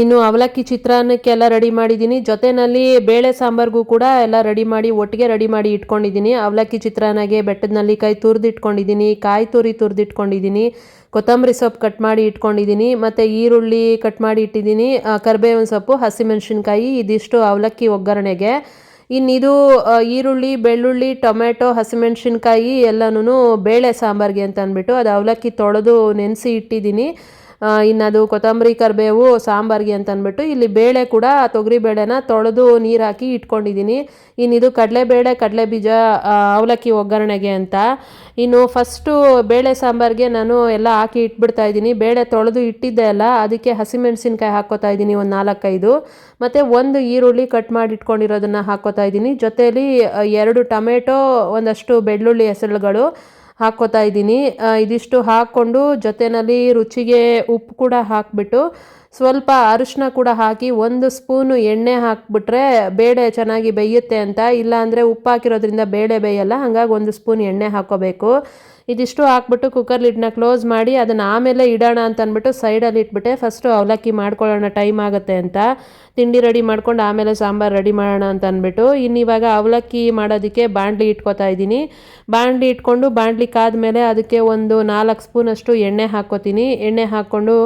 ಇನ್ನು ಅವಲಕ್ಕಿ ಚಿತ್ರಾನ್ನಕ್ಕೆಲ್ಲ ರೆಡಿ ಮಾಡಿದ್ದೀನಿ. ಜೊತೆನಲ್ಲಿ ಬೇಳೆ ಸಾಂಬಾರ್ಗೂ ಕೂಡ ಎಲ್ಲ ರೆಡಿ ಮಾಡಿ, ಒಟ್ಟಿಗೆ ರೆಡಿ ಮಾಡಿ ಇಟ್ಕೊಂಡಿದ್ದೀನಿ. ಅವಲಕ್ಕಿ ಚಿತ್ರಾನ್ನಗೆ ಬೆಟ್ಟದ ಕೈ ತುರಿದಿಟ್ಕೊಂಡಿದ್ದೀನಿ, ಕಾಯಿ ತುರಿ ತುರಿದಿಟ್ಕೊಂಡಿದ್ದೀನಿ, ಕೊತ್ತಂಬರಿ ಸೊಪ್ಪು ಕಟ್ ಮಾಡಿ ಇಟ್ಕೊಂಡಿದ್ದೀನಿ, ಮತ್ತು ಈರುಳ್ಳಿ ಕಟ್ ಮಾಡಿ ಇಟ್ಟಿದ್ದೀನಿ ಕರ್ಬೇವಿನ ಸೊಪ್ಪು, ಹಸಿಮೆಣಸಿನ್ಕಾಯಿ, ಇದಿಷ್ಟು ಅವಲಕ್ಕಿ ಒಗ್ಗರಣೆಗೆ. ಇನ್ನಿದು ಈರುಳ್ಳಿ, ಬೆಳ್ಳುಳ್ಳಿ ಟೊಮೆಟೊ ಹಸಿಮೆಣಸಿನ್ಕಾಯಿ ಎಲ್ಲನೂ ಬೇಳೆ ಸಾಂಬಾರ್ಗೆ ಅಂತ ಅಂದ್ಬಿಟ್ಟು ಅದು ಅವಲಕ್ಕಿ ತೊಳೆದು ನೆನೆಸಿ ಇಟ್ಟಿದ್ದೀನಿ. ಆ, ಇನ್ನು ಅದು ಕೊತ್ತಂಬರಿ ಕರಿಬೇವು ಸಾಂಬಾರ್ಗೆ ಅಂತ ಅಂದ್ಬಿಟ್ಟು ಇಲ್ಲಿ ಬೇಳೆ ಕೂಡ ತೊಗರಿ ಬೇಳೆನ ತೊಳೆದು ನೀರು ಹಾಕಿ ಇಟ್ಕೊಂಡಿದ್ದೀನಿ ಇನ್ನಿದು ಕಡಲೆಬೇಳೆ ಕಡಲೆ ಬೀಜ ಅವಲಕ್ಕಿ ಒಗ್ಗರಣೆಗೆ ಅಂತ. ಇನ್ನು ಫಸ್ಟು ಬೇಳೆ ಸಾಂಬಾರ್ಗೆ ನಾನು ಎಲ್ಲ ಹಾಕಿ ಇಟ್ಬಿಡ್ತಾ ಇದ್ದೀನಿ ಬೇಳೆ ತೊಳೆದು ಇಟ್ಟಿದ್ದೆ ಅಲ್ಲ ಅದಕ್ಕೆ ಹಸಿಮೆಣಸಿನ್ಕಾಯಿ ಹಾಕೋತಾ ಇದ್ದೀನಿ ಒಂದು ನಾಲ್ಕೈದು. ಮತ್ತು ಒಂದು ಈರುಳ್ಳಿ ಕಟ್ ಮಾಡಿ ಇಟ್ಕೊಂಡಿರೋದನ್ನು ಹಾಕೋತಾ ಇದ್ದೀನಿ ಜೊತೆಯಲ್ಲಿ ಎರಡು ಟೊಮೆಟೊ ಒಂದಷ್ಟು ಬೆಳ್ಳುಳ್ಳಿ ಹೆಸರುಗಳು. ಹಾಕ್ಕೋತಾ ಇದ್ದೀನಿ. ಇದಿಷ್ಟು ಹಾಕ್ಕೊಂಡು ಜೊತೆಯಲ್ಲಿ ರುಚಿಗೆ ಉಪ್ಪು ಕೂಡ ಹಾಕಿಬಿಟ್ಟು ಸ್ವಲ್ಪ ಅರಿಶಿನ ಕೂಡ ಹಾಕಿ ಒಂದು ಸ್ಪೂನು ಎಣ್ಣೆ ಹಾಕಿಬಿಟ್ರೆ ಬೇಳೆ ಚೆನ್ನಾಗಿ ಬೇಯುತ್ತೆ ಅಂತ. ಇಲ್ಲಾಂದರೆ ಉಪ್ಪು ಹಾಕಿರೋದ್ರಿಂದ ಬೇಳೆ ಬೇಯಲ್ಲ, ಹಾಗಾಗಿ ಒಂದು ಸ್ಪೂನ್ ಎಣ್ಣೆ ಹಾಕ್ಕೋಬೇಕು ಇದಿಷ್ಟು ಹಾಕ್ಬಿಟ್ಟು ಕುಕ್ಕರ್ ಲಿಡ್ನ ಕ್ಲೋಸ್ ಮಾಡಿ ಅದನ್ನು ಆಮೇಲೆ ಇಡೋಣ ಅಂತ ಅಂದ್ಬಿಟ್ಟು ಸೈಡಲ್ಲಿ ಇಟ್ಬಿಟ್ಟೆ. ಫಸ್ಟು ಅವಲಕ್ಕಿ ಮಾಡ್ಕೊಳ್ಳೋಣ ಟೈಮ್ ಆಗುತ್ತೆ ಅಂತ. ತಿಂಡಿ ರೆಡಿ ಮಾಡ್ಕೊಂಡು ಆಮೇಲೆ ಸಾಂಬಾರು ರೆಡಿ ಮಾಡೋಣ ಅಂತ ಅಂದ್ಬಿಟ್ಟು. ಇನ್ನು ಇವಾಗ ಅವಲಕ್ಕಿ ಮಾಡೋದಕ್ಕೆ ಬಾಣಲಿ ಇಟ್ಕೋತಾ ಇದ್ದೀನಿ. ಬಾಣಲಿ ಇಟ್ಕೊಂಡು ಬಾಣಲಿ ಕಾದ್ಮೇಲೆ ಅದಕ್ಕೆ ಒಂದು ನಾಲ್ಕು ಸ್ಪೂನಷ್ಟು ಎಣ್ಣೆ ಹಾಕ್ಕೋತೀನಿ. ಎಣ್ಣೆ ಹಾಕ್ಕೊಂಡು,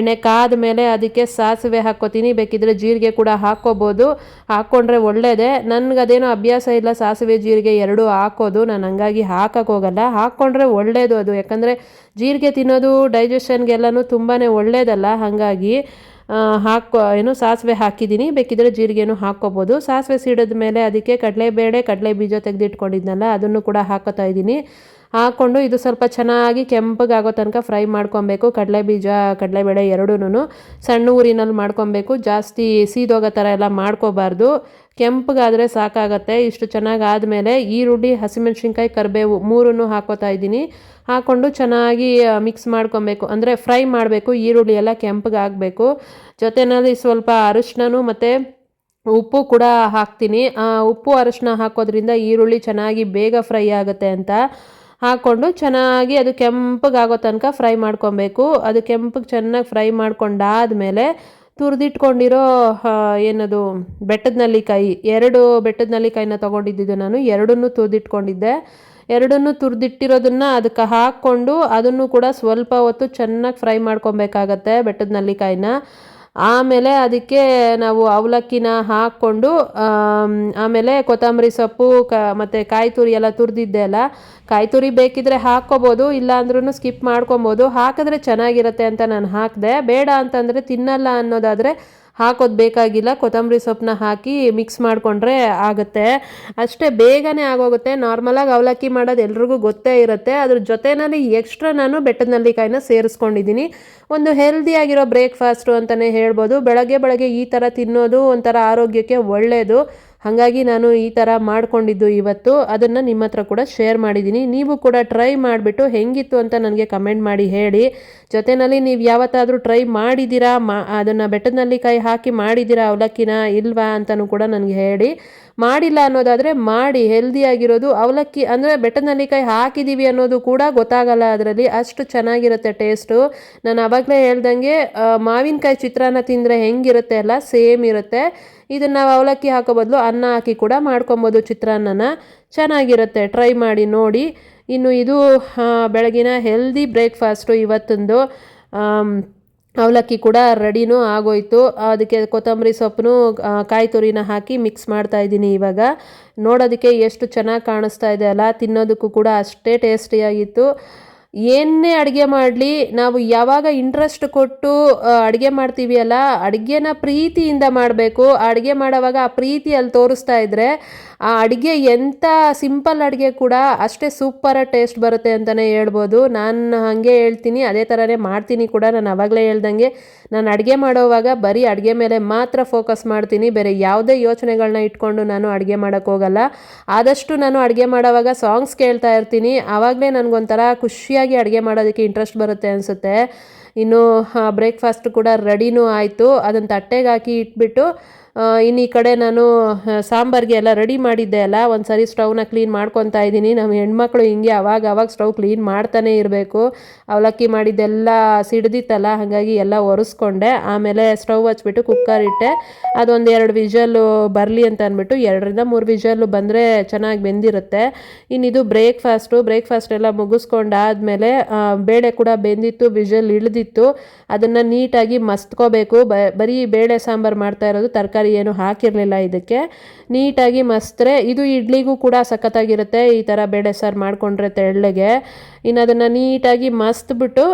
ಎಣ್ಣೆ ಕಾದ ಮೇಲೆ ಅದಕ್ಕೆ ಸಾಸಿವೆ ಹಾಕ್ಕೋತೀನಿ. ಬೇಕಿದ್ರೆ ಜೀರಿಗೆ ಕೂಡ ಹಾಕ್ಕೋಬೋದು. ಹಾಕ್ಕೊಂಡ್ರೆ ಒಳ್ಳೆಯದೇ ನನಗೆ ಅಭ್ಯಾಸ ಇಲ್ಲ ಸಾಸಿವೆ, ಜೀರಿಗೆ ಎರಡೂ ಹಾಕೋದು. ನಾನು ಹಂಗಾಗಿ ಹಾಕೋಕ್ಕೋಗಲ್ಲ ಹೋಗಲ್ಲ. ಹಾಕ್ಕೊಂಡ್ರೆ ಒಳ್ಳೆಯದು ಅದು. ಯಾಕಂದರೆ ಜೀರಿಗೆ ತಿನ್ನೋದು ಡೈಜೆಷನ್ಗೆಲ್ಲನೂ ತುಂಬಾ ಒಳ್ಳೆಯದಲ್ಲ ಹಾಗಾಗಿ ಹಾಕೋ, ಏನು ಸಾಸಿವೆ ಹಾಕಿದ್ದೀನಿ. ಬೇಕಿದ್ರೆ ಜೀರಿಗೆನೂ ಹಾಕ್ಕೋಬೋದು. ಸಾಸಿವೆ ಸಿಡಿದ ಮೇಲೆ ಅದಕ್ಕೆ ಕಡಲೆಬೇಳೆ ಕಡಲೆ ಬೀಜ ತೆಗೆದಿಟ್ಕೊಂಡಿದ್ನಲ್ಲ, ಅದನ್ನು ಕೂಡ ಹಾಕೋತಾ ಇದ್ದೀನಿ. ಹಾಕ್ಕೊಂಡು ಇದು ಸ್ವಲ್ಪ ಚೆನ್ನಾಗಿ ಕೆಂಪಗಾಗೋ ತನಕ ಫ್ರೈ ಮಾಡ್ಕೊಬೇಕು. ಕಡಲೆ ಬೀಜ, ಕಡಲೆಬೇಳೆ ಎರಡೂ ಸಣ್ಣ ಊರಿನಲ್ಲಿ ಮಾಡ್ಕೊಬೇಕು. ಜಾಸ್ತಿ ಸೀದೋಗೋ ಥರ ಎಲ್ಲ ಮಾಡ್ಕೋಬಾರ್ದು. ಕೆಂಪಗಾದರೆ ಸಾಕಾಗತ್ತೆ. ಇಷ್ಟು ಚೆನ್ನಾಗಿ ಆದಮೇಲೆ ಈರುಳ್ಳಿ, ಹಸಿಮೆಣ್ಸಿನ್ಕಾಯಿ, ಕರಿಬೇವು ಮೂರನ್ನು ಹಾಕೋತಾ ಇದ್ದೀನಿ. ಹಾಕ್ಕೊಂಡು ಚೆನ್ನಾಗಿ ಮಿಕ್ಸ್ ಮಾಡ್ಕೊಬೇಕು. ಅಂದರೆ ಫ್ರೈ ಮಾಡಬೇಕು. ಈರುಳ್ಳಿ ಎಲ್ಲ ಕೆಂಪಗಾಗಬೇಕು ಜೊತೆನಲ್ಲಿ ಸ್ವಲ್ಪ ಅರಿಶಿನೂ ಮತ್ತು ಉಪ್ಪು ಕೂಡ ಹಾಕ್ತೀನಿ. ಉಪ್ಪು ಅರಿಶಿನ ಹಾಕೋದ್ರಿಂದ ಈರುಳ್ಳಿ ಚೆನ್ನಾಗಿ ಬೇಗ ಫ್ರೈ ಆಗುತ್ತೆ ಅಂತ. ಹಾಕ್ಕೊಂಡು ಚೆನ್ನಾಗಿ ಅದು ಕೆಂಪಗಾಗೋ ತನಕ ಫ್ರೈ ಮಾಡ್ಕೊಬೇಕು. ಅದು ಕೆಂಪಗೆ ಚೆನ್ನಾಗಿ ಫ್ರೈ ಮಾಡ್ಕೊಂಡಾದಮೇಲೆ ತುರಿದಿಟ್ಕೊಂಡಿರೋ ಏನದು ಬೆಟ್ಟದ ನಲ್ಲಿಕಾಯಿ ಎರಡು ಬೆಟ್ಟದ ನಲ್ಲಿಕಾಯಿನ ತೊಗೊಂಡಿದ್ದಿದ್ದು ನಾನು. ಎರಡನ್ನೂ ತುರಿದಿಟ್ಕೊಂಡಿದ್ದೆ. ಎರಡನ್ನೂ ತುರಿದಿಟ್ಟಿರೋದನ್ನು ಅದಕ್ಕೆ ಹಾಕ್ಕೊಂಡು ಅದನ್ನು ಕೂಡ ಸ್ವಲ್ಪ ಹೊತ್ತು ಚೆನ್ನಾಗಿ ಫ್ರೈ ಮಾಡ್ಕೊಬೇಕಾಗತ್ತೆ ಬೆಟ್ಟದ ನಲ್ಲಿಕಾಯಿನ ಆಮೇಲೆ ಅದಕ್ಕೆ ನಾವು ಅವಲಕ್ಕಿನ ಹಾಕ್ಕೊಂಡು ಆಮೇಲೆ ಕೊತ್ತಂಬರಿ ಸೊಪ್ಪು, ಕ, ಮತ್ತು ಕಾಯಿ ತುರಿ ಎಲ್ಲ ತುರಿದಿದ್ದೆ ಅಲ್ಲ ಕಾಯಿ ತುರಿ ಬೇಕಿದ್ರೆ ಹಾಕ್ಕೋಬೋದು ಇಲ್ಲಾಂದ್ರೂ ಸ್ಕಿಪ್ ಮಾಡ್ಕೊಬೋದು. ಹಾಕಿದ್ರೆ ಚೆನ್ನಾಗಿರುತ್ತೆ ಅಂತ ನಾನು ಹಾಕಿದೆ. ಬೇಡ ಅಂತಂದರೆ ತಿನ್ನಲ್ಲ ಅನ್ನೋದಾದರೆ ಹಾಕೋದು ಬೇಕಾಗಿಲ್ಲ. ಕೊತ್ತಂಬರಿ ಸೊಪ್ಪನ್ನ ಹಾಕಿ ಮಿಕ್ಸ್ ಮಾಡಿಕೊಂಡ್ರೆ ಆಗುತ್ತೆ. ಅಷ್ಟೇ ಬೇಗನೆ ಆಗೋಗುತ್ತೆ. ನಾರ್ಮಲಾಗಿ ಅವಲಕ್ಕಿ ಮಾಡೋದು ಎಲ್ರಿಗೂ ಗೊತ್ತೇ ಇರುತ್ತೆ. ಅದ್ರ ಜೊತೆನಲ್ಲಿ ಎಕ್ಸ್ಟ್ರಾ ನಾನು ಬೆಟ್ಟದ ನಲ್ಲಿಕಾಯಿನ ಸೇರಿಸ್ಕೊಂಡಿದ್ದೀನಿ. ಒಂದು ಹೆಲ್ದಿಯಾಗಿರೋ ಬ್ರೇಕ್ಫಾಸ್ಟು ಅಂತಲೇ ಹೇಳ್ಬೋದು. ಬೆಳಗ್ಗೆ ಬೆಳಗ್ಗೆ ಈ ಥರ ತಿನ್ನೋದು ಒಂಥರ ಆರೋಗ್ಯಕ್ಕೆ ಒಳ್ಳೆಯದು ಹಾಗಾಗಿ ನಾನು ಈ ಥರ ಮಾಡಿಕೊಂಡಿದ್ದು ಇವತ್ತು, ಅದನ್ನು ನಿಮ್ಮ ಹತ್ರ ಕೂಡ ಶೇರ್ ಮಾಡಿದ್ದೀನಿ ನೀವು ಕೂಡ ಟ್ರೈ ಮಾಡಿಬಿಟ್ಟು ಹೆಂಗಿತ್ತು ಅಂತ ನನಗೆ ಕಮೆಂಟ್ ಮಾಡಿ ಹೇಳಿ. ಜೊತೆಯಲ್ಲಿ ನೀವು ಯಾವತ್ತಾದರೂ ಟ್ರೈ ಮಾಡಿದ್ದೀರಾ ಮಾ ಅದನ್ನು ಬೆಟ್ಟದಲ್ಲಿ ಕೈ ಹಾಕಿ ಮಾಡಿದ್ದೀರಾ ಅವಲಕ್ಕಿನ, ಇಲ್ವಾ ಅಂತಲೂ ಕೂಡ ನನಗೆ ಹೇಳಿ. ಮಾಡಿಲ್ಲ ಅನ್ನೋದಾದರೆ ಮಾಡಿ ಹೆಲ್ದಿಯಾಗಿರೋದು ಅವಲಕ್ಕಿ ಅಂದರೆ ಬೆಟ್ಟದ ನೆಲ್ಲಿಕಾಯಿ ಹಾಕಿದ್ದೀವಿ ಅನ್ನೋದು ಕೂಡ ಗೊತ್ತಾಗಲ್ಲ ಅದರಲ್ಲಿ. ಅಷ್ಟು ಚೆನ್ನಾಗಿರುತ್ತೆ ಟೇಸ್ಟು ನಾನು ಆವಾಗಲೇ ಹೇಳ್ದಂಗೆ ಮಾವಿನಕಾಯಿ ಚಿತ್ರಾನ್ನ ತಿಂದರೆ ಹೆಂಗಿರುತ್ತೆ ಅಲ್ಲ ಸೇಮ್ ಇರುತ್ತೆ. ಇದನ್ನು ನಾವು ಅವಲಕ್ಕಿ ಹಾಕೋ ಬದಲು ಅನ್ನ ಹಾಕಿ ಕೂಡ ಮಾಡ್ಕೊಬೋದು ಚಿತ್ರಾನ್ನನ. ಚೆನ್ನಾಗಿರುತ್ತೆ ಟ್ರೈ ಮಾಡಿ, ನೋಡಿ. ಇನ್ನು ಇದು ಬೆಳಗಿನ ಹೆಲ್ದಿ ಬ್ರೇಕ್ಫಾಸ್ಟು ಇವತ್ತೊಂದು. ಅವಲಕ್ಕಿ ಕೂಡ ರೆಡಿನೂ ಆಗೋಯ್ತು. ಅದಕ್ಕೆ ಕೊತ್ತಂಬರಿ ಸೊಪ್ಪನ್ನು ಕಾಯಿ ತುರಿನ ಹಾಕಿ ಮಿಕ್ಸ್ ಮಾಡ್ತಾ ಇದ್ದೀನಿ ಇವಾಗ. ನೋಡೋದಕ್ಕೆ ಎಷ್ಟು ಚೆನ್ನಾಗಿ ಕಾಣಿಸ್ತಾ ಇದೆ ಅಲ್ಲ? ತಿನ್ನೋದಕ್ಕೂ ಕೂಡ ಅಷ್ಟೇ ಟೇಸ್ಟಿಯಾಗಿತ್ತು. ಏನೇ ಅಡುಗೆ ಮಾಡಲಿ, ನಾವು ಯಾವಾಗ ಇಂಟ್ರೆಸ್ಟ್ ಕೊಟ್ಟು ಅಡುಗೆ ಮಾಡ್ತೀವಿ ಅಲ್ಲ, ಅಡುಗೆನ ಪ್ರೀತಿಯಿಂದ ಮಾಡಬೇಕು. ಅಡುಗೆ ಮಾಡೋವಾಗ ಆ ಪ್ರೀತಿ ಅಲ್ಲಿ ತೋರಿಸ್ತಾ ಇದ್ದರೆ ಆ ಅಡುಗೆ ಎಂಥ ಸಿಂಪಲ್ ಅಡುಗೆ ಕೂಡ ಅಷ್ಟೇ ಸೂಪರಾಗಿ ಟೇಸ್ಟ್ ಬರುತ್ತೆ ಅಂತಲೇ ಹೇಳ್ಬೋದು. ನಾನು ಹಾಗೆ ಹೇಳ್ತೀನಿ, ಅದೇ ಥರನೇ ಮಾಡ್ತೀನಿ ಕೂಡ. ನಾನು ಆವಾಗಲೇ ಹೇಳ್ದಂಗೆ, ನಾನು ಅಡುಗೆ ಮಾಡೋವಾಗ ಬರೀ ಅಡುಗೆ ಮೇಲೆ ಮಾತ್ರ ಫೋಕಸ್ ಮಾಡ್ತೀನಿ. ಬೇರೆ ಯಾವುದೇ ಯೋಚನೆಗಳನ್ನ ಇಟ್ಕೊಂಡು ನಾನು ಅಡುಗೆ ಮಾಡೋಕ್ಕೋಗಲ್ಲ ಆದಷ್ಟು ನಾನು ಅಡುಗೆ ಮಾಡೋವಾಗ ಸಾಂಗ್ಸ್ ಕೇಳ್ತಾ ಇರ್ತೀನಿ. ಆವಾಗಲೇ ನನಗೊಂಥರ ಖುಷಿಯಾಗಿ ಅಡುಗೆ ಮಾಡೋದಕ್ಕೆ ಇಂಟ್ರೆಸ್ಟ್ ಬರುತ್ತೆ ಅನಿಸುತ್ತೆ. ಇನ್ನು ಬ್ರೇಕ್ಫಾಸ್ಟ್ ಕೂಡ ರೆಡಿನೂ ಆಯಿತು. ಅದನ್ನು ತಟ್ಟೆಗೆ ಹಾಕಿ ಇಟ್ಬಿಟ್ಟು ಇನ್ನು ಈ ಕಡೆ ನಾನು ಸಾಂಬಾರಿಗೆ ಎಲ್ಲ ರೆಡಿ ಮಾಡಿದ್ದೆ ಅಲ್ಲ ಒಂದು ಸರಿ ಸ್ಟವ್ನ ಕ್ಲೀನ್ ಮಾಡ್ಕೊತಾ ಇದ್ದೀನಿ. ನಮ್ಮ ಹೆಣ್ಮಕ್ಳು ಹಿಂಗೆ ಅವಾಗ ಅವಾಗ ಸ್ಟವ್ ಕ್ಲೀನ್ ಮಾಡ್ತಾನೆ ಇರಬೇಕು. ಅವಲಕ್ಕಿ ಮಾಡಿದ್ದೆಲ್ಲ ಸಿಡ್ದಿತ್ತಲ್ಲ, ಹಾಗಾಗಿ ಎಲ್ಲ ಒರೆಸ್ಕೊಂಡೆ. ಆಮೇಲೆ ಸ್ಟವ್ ಹಚ್ಬಿಟ್ಟು ಕುಕ್ಕರ್ ಇಟ್ಟೆ. ಅದೊಂದು ಎರಡು ವಿಜಲ್ಲು ಬರಲಿ ಅಂತ ಅಂದ್ಬಿಟ್ಟು ಎರಡರಿಂದ ಮೂರು ವಿಜಲ್ಲು ಬಂದರೆ ಚೆನ್ನಾಗಿ ಬೆಂದಿರುತ್ತೆ. ಇನ್ನಿದು ಬ್ರೇಕ್ಫಾಸ್ಟು ಬ್ರೇಕ್ಫಾಸ್ಟ್ ಎಲ್ಲ ಮುಗಿಸ್ಕೊಂಡಾದ್ಮೇಲೆ ಬೇಳೆ ಕೂಡ ಬೆಂದಿತ್ತು ವಿಜಲ್ ಇಳಿದಿತ್ತು. ಅದನ್ನು ನೀಟಾಗಿ ಮಸ್ತ್ಕೋಬೇಕು. ಬರೀ ಬೇಳೆ ಸಾಂಬಾರು ಮಾಡ್ತಾ ಇರೋದು ತರಕಾರಿ ತರಕಾರಿ ಏನು ಹಾಕಿರಲಿಲ್ಲ ಇದಕ್ಕೆ. ನೀಟಾಗಿ ಮಸ್ತ್ರೆ, ಇದು ಇಡ್ಲಿಗೂ ಕೂಡ ಸಖತ್ತಾಗಿರುತ್ತೆ ಈ ಥರ ಬೇಳೆ ಸಾರು ಮಾಡಿಕೊಂಡ್ರೆ ತೆಳ್ಳಗೆ. ಇನ್ನು ಅದನ್ನು ನೀಟಾಗಿ ಮಸ್ತ್ಬಿಟ್ಟು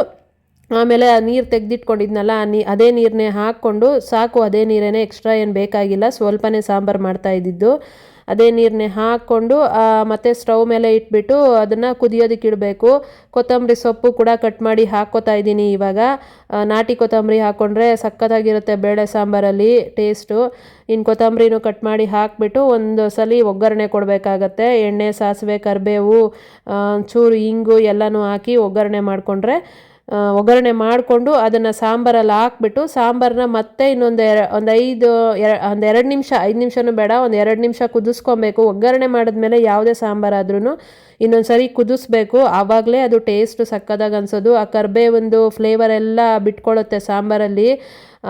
ಆಮೇಲೆ ಆ ನೀರು ತೆಗೆದಿಟ್ಕೊಂಡಿದ್ನಲ್ಲ, ಆ ನೀ, ಅದೇ ನೀರನ್ನೇ ಹಾಕ್ಕೊಂಡು ಸಾಕು, ಅದೇ ನೀರೇನೇ ಎಕ್ಸ್ಟ್ರಾ ಏನು ಬೇಕಾಗಿಲ್ಲ, ಸ್ವಲ್ಪನೇ ಸಾಂಬಾರು ಮಾಡ್ತಾ ಇದ್ದಿದ್ದು. ಅದೇ ನೀರನ್ನೇ ಹಾಕ್ಕೊಂಡು ಮತ್ತು ಸ್ಟವ್ ಮೇಲೆ ಇಟ್ಬಿಟ್ಟು ಅದನ್ನು ಕುದಿಯೋದಕ್ಕೆ ಇಡಬೇಕು. ಕೊತ್ತಂಬರಿ ಸೊಪ್ಪು ಕೂಡ ಕಟ್ ಮಾಡಿ ಹಾಕ್ಕೋತಾ ಇದ್ದೀನಿ ಇವಾಗ. ನಾಟಿ ಕೊತ್ತಂಬರಿ ಹಾಕ್ಕೊಂಡ್ರೆ ಸಖತ್ತಾಗಿರುತ್ತೆ ಬೇಳೆ ಸಾಂಬಾರಲ್ಲಿ ಟೇಸ್ಟು. ಇನ್ನು ಕೊತ್ತಂಬರಿನೂ ಕಟ್ ಮಾಡಿ ಹಾಕಿಬಿಟ್ಟು ಒಂದು ಸಲ ಒಗ್ಗರಣೆ ಕೊಡಬೇಕಾಗತ್ತೆ. ಎಣ್ಣೆ, ಸಾಸಿವೆ, ಕರಿಬೇವು ಚೂರು ಇಂಗು ಎಲ್ಲನೂ ಹಾಕಿ ಒಗ್ಗರಣೆ ಮಾಡಿಕೊಂಡ್ರೆ ಒಗ್ಗರಣೆ ಮಾಡಿಕೊಂಡು ಅದನ್ನು ಸಾಂಬಾರಲ್ಲಿ ಹಾಕ್ಬಿಟ್ಟು ಸಾಂಬಾರನ್ನ ಮತ್ತೆ ಇನ್ನೊಂದು ಎರ, ಒಂದು ಐದು ಒಂದು ಎರಡು ನಿಮಿಷ, ಐದು ನಿಮಿಷನೂ ಬೇಡ, ಒಂದು ಎರಡು ನಿಮಿಷ ಕುದಿಸ್ಕೊಬೇಕು. ಒಗ್ಗರಣೆ ಮಾಡಿದ್ಮೇಲೆ ಯಾವುದೇ ಸಾಂಬಾರಾದ್ರೂ ಇನ್ನೊಂದು ಸರಿ ಕುದಿಸ್ಬೇಕು. ಆವಾಗಲೇ ಅದು ಟೇಸ್ಟ್ ಸಕ್ಕದಾಗ ಅನ್ಸೋದು. ಆ ಒಂದು ಫ್ಲೇವರ್ ಎಲ್ಲ ಬಿಟ್ಕೊಳ್ಳುತ್ತೆ ಸಾಂಬಾರಲ್ಲಿ.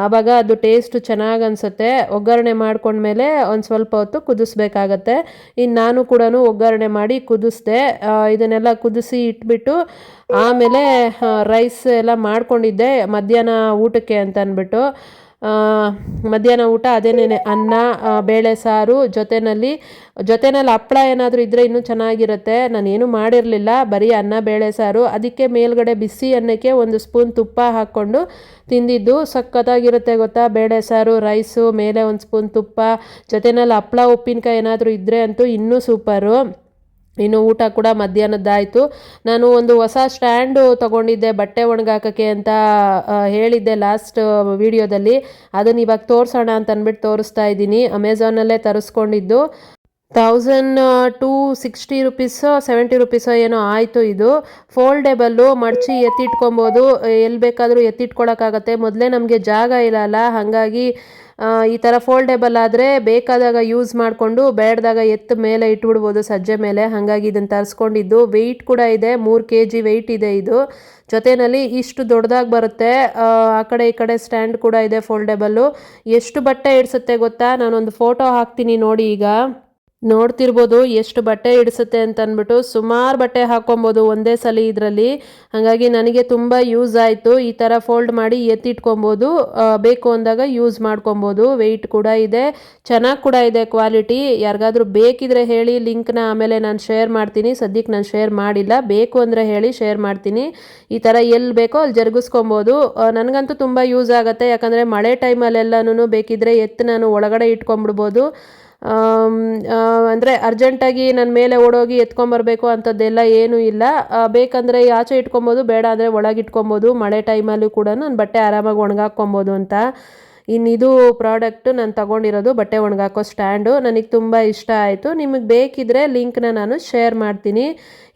ಆವಾಗ ಅದು ಟೇಸ್ಟ್ ಚೆನ್ನಾಗಿ ಅನಿಸುತ್ತೆ. ಒಗ್ಗರಣೆ ಮಾಡ್ಕೊಂಡ್ಮೇಲೆ ಒಂದು ಸ್ವಲ್ಪ ಹೊತ್ತು ಕುದಿಸ್ಬೇಕಾಗತ್ತೆ. ಇನ್ನು ನಾನು ಕೂಡ ಒಗ್ಗರಣೆ ಮಾಡಿ ಕುದಿಸ್ದೆ. ಇದನ್ನೆಲ್ಲ ಕುದಿಸಿ ಇಟ್ಬಿಟ್ಟು ಆಮೇಲೆ ರೈಸ್ ಎಲ್ಲ ಮಾಡ್ಕೊಂಡಿದ್ದೆ ಮಧ್ಯಾಹ್ನ ಊಟಕ್ಕೆ ಅಂತ ಅಂದ್ಬಿಟ್ಟು ಮಧ್ಯಾಹ್ನ ಊಟ, ಅದೇನೇ ಅನ್ನ ಬೇಳೆ ಸಾರು ಜೊತೆನಲ್ಲಿ ಜೊತೆನಲ್ಲಿ ಹಪ್ಪಳ ಏನಾದರೂ ಇದ್ದರೆ ಇನ್ನೂ ಚೆನ್ನಾಗಿರುತ್ತೆ. ನಾನೇನು ಮಾಡಿರಲಿಲ್ಲ. ಬರೀ ಅನ್ನ, ಬೇಳೆ ಸಾರು. ಅದಕ್ಕೆ ಮೇಲ್ಗಡೆ ಬಿಸಿ ಅನ್ನಕ್ಕೆ ಒಂದು ಸ್ಪೂನ್ ತುಪ್ಪ ಹಾಕ್ಕೊಂಡು ತಿಂದಿದ್ದು ಸಖತ್ತಾಗಿರುತ್ತೆ ಗೊತ್ತಾ? ಬೇಳೆ ಸಾರು, ರೈಸು, ಮೇಲೆ ಒಂದು ಸ್ಪೂನ್ ತುಪ್ಪ, ಜೊತೆನಲ್ಲಿ ಹಪ್ಪಳ, ಉಪ್ಪಿನಕಾಯಿ ಏನಾದರೂ ಇದ್ದರೆ ಅಂತೂ ಇನ್ನೂ ಸೂಪರು. ಇನ್ನು ಊಟ ಕೂಡ ಮಧ್ಯಾಹ್ನದ್ದಾಯಿತು. ನಾನು ಒಂದು ಹೊಸ ಸ್ಟ್ಯಾಂಡು ತಗೊಂಡಿದ್ದೆ, ಬಟ್ಟೆ ಒಣಗಾಕೋಕ್ಕೆ ಅಂತ ಹೇಳಿದ್ದೆ ಲಾಸ್ಟ್ ವಿಡಿಯೋದಲ್ಲಿ. ಅದನ್ನು ಇವಾಗ ತೋರಿಸೋಣ ಅಂತ ಅಂದ್ಬಿಟ್ಟು ತೋರಿಸ್ತಾ ಇದ್ದೀನಿ. ಅಮೆಝಾನಲ್ಲೇ ತರಿಸ್ಕೊಂಡಿದ್ದು. ಥೌಸಂಡ್ ಟೂ ಸಿಕ್ಸ್ಟಿ ರುಪೀಸೋ ಸೆವೆಂಟಿ ರುಪೀಸೋ ಏನೋ ಆಯಿತು ಇದು. ಫೋಲ್ಡೇಬಲ್ಲು ಮಡಚಿ ಎತ್ತಿಟ್ಕೊಬೋದು. ಎಲ್ಲಿ ಬೇಕಾದರೂ ಎತ್ತಿಟ್ಕೊಳಕ್ಕಾಗತ್ತೆ. ಮೊದಲೇ ನಮಗೆ ಜಾಗ ಇರಲ್ಲ ಹಾಗಾಗಿ ಈ ಥರ ಫೋಲ್ಡೇಬಲ್ ಆದರೆ ಬೇಕಾದಾಗ ಯೂಸ್ ಮಾಡಿಕೊಂಡು ಬೇಡದಾಗ ಎತ್ತು ಮೇಲೆ ಇಟ್ಬಿಡ್ಬೋದು ಸಜ್ಜೆ ಮೇಲೆ. ಹಾಗಾಗಿ ಇದನ್ನು ತರಿಸ್ಕೊಂಡಿದ್ದು ವೆಯ್ಟ್ ಕೂಡ ಇದೆ, ಮೂರು ಕೆ ಜಿ ವೆಯ್ಟ್ ಇದೆ ಇದು. ಜೊತೆಯಲ್ಲಿ ಇಷ್ಟು ದೊಡ್ಡದಾಗಿ ಬರುತ್ತೆ. ಆ ಕಡೆ ಈ ಕಡೆ ಸ್ಟ್ಯಾಂಡ್ ಕೂಡ ಇದೆ ಫೋಲ್ಡೇಬಲ್ಲು ಎಷ್ಟು ಬಟ್ಟೆ ಇಡಿಸುತ್ತೆ ಗೊತ್ತಾ? ನಾನೊಂದು ಫೋಟೋ ಹಾಕ್ತೀನಿ ನೋಡಿ ಈಗ. ನೋಡ್ತಿರ್ಬೋದು ಎಷ್ಟು ಬಟ್ಟೆ ಇಡಿಸುತ್ತೆ ಅಂತ ಅಂದ್ಬಿಟ್ಟು ಸುಮಾರು ಬಟ್ಟೆ ಹಾಕೊಬೋದು ಒಂದೇ ಸಲ ಇದರಲ್ಲಿ. ಹಾಗಾಗಿ ನನಗೆ ತುಂಬ ಯೂಸ್ ಆಯಿತು. ಈ ಥರ ಫೋಲ್ಡ್ ಮಾಡಿ ಎತ್ತಿಟ್ಕೊಬೋದು. ಬೇಕು ಅಂದಾಗ ಯೂಸ್ ಮಾಡ್ಕೊಬೋದು. ವೆಯ್ಟ್ ಕೂಡ ಇದೆ. ಚೆನ್ನಾಗಿ ಕೂಡ ಇದೆ ಕ್ವಾಲಿಟಿ. ಯಾರಿಗಾದರೂ ಬೇಕಿದ್ರೆ ಹೇಳಿ ಲಿಂಕ್ನ ಆಮೇಲೆ ನಾನು ಶೇರ್ ಮಾಡ್ತೀನಿ. ಸದ್ಯಕ್ಕೆ ನಾನು ಶೇರ್ ಮಾಡಿಲ್ಲ. ಬೇಕು ಅಂದರೆ ಹೇಳಿ ಶೇರ್ ಮಾಡ್ತೀನಿ. ಈ ಥರ ಎಲ್ಲಿ ಬೇಕೋ ಅಲ್ಲಿ ಜರುಗಿಸ್ಕೊಬೋದು. ನನಗಂತೂ ತುಂಬ ಯೂಸ್ ಆಗುತ್ತೆ. ಯಾಕಂದರೆ ಮಳೆ ಟೈಮಲ್ಲೆಲ್ಲನೂ ಬೇಕಿದ್ರೆ ಎತ್ತು ನಾನು ಒಳಗಡೆ ಇಟ್ಕೊಂಬಿಡ್ಬೋದು. ಅಂದರೆ ಅರ್ಜೆಂಟಾಗಿ ನನ್ನ ಮೇಲೆ ಓಡೋಗಿ ಎತ್ಕೊಂಬರ್ಬೇಕು ಅಂಥದ್ದೆಲ್ಲ ಏನೂ ಇಲ್ಲ. ಬೇಕಂದರೆ ಆಚೆ ಇಟ್ಕೊಬೋದು, ಬೇಡ ಅಂದರೆ ಒಳಗೆ ಇಟ್ಕೊಬೋದು ಮಳೆ ಟೈಮಲ್ಲೂ ಕೂಡ ನಾನು ಬಟ್ಟೆ ಆರಾಮಾಗಿ ಒಣಗಾಕ್ಕೊಬೋದು ಅಂತ. ಇನ್ನು ಪ್ರಾಡಕ್ಟ್ ನಾನು ತಗೊಂಡಿರೋದು ಬಟ್ಟೆ ಒಣಗಾಕೋ ಸ್ಟ್ಯಾಂಡು ನನಗೆ ತುಂಬ ಇಷ್ಟ ಆಯಿತು. ನಿಮಗೆ ಬೇಕಿದ್ರೆ ಲಿಂಕ್ನ ನಾನು ಶೇರ್ ಮಾಡ್ತೀನಿ.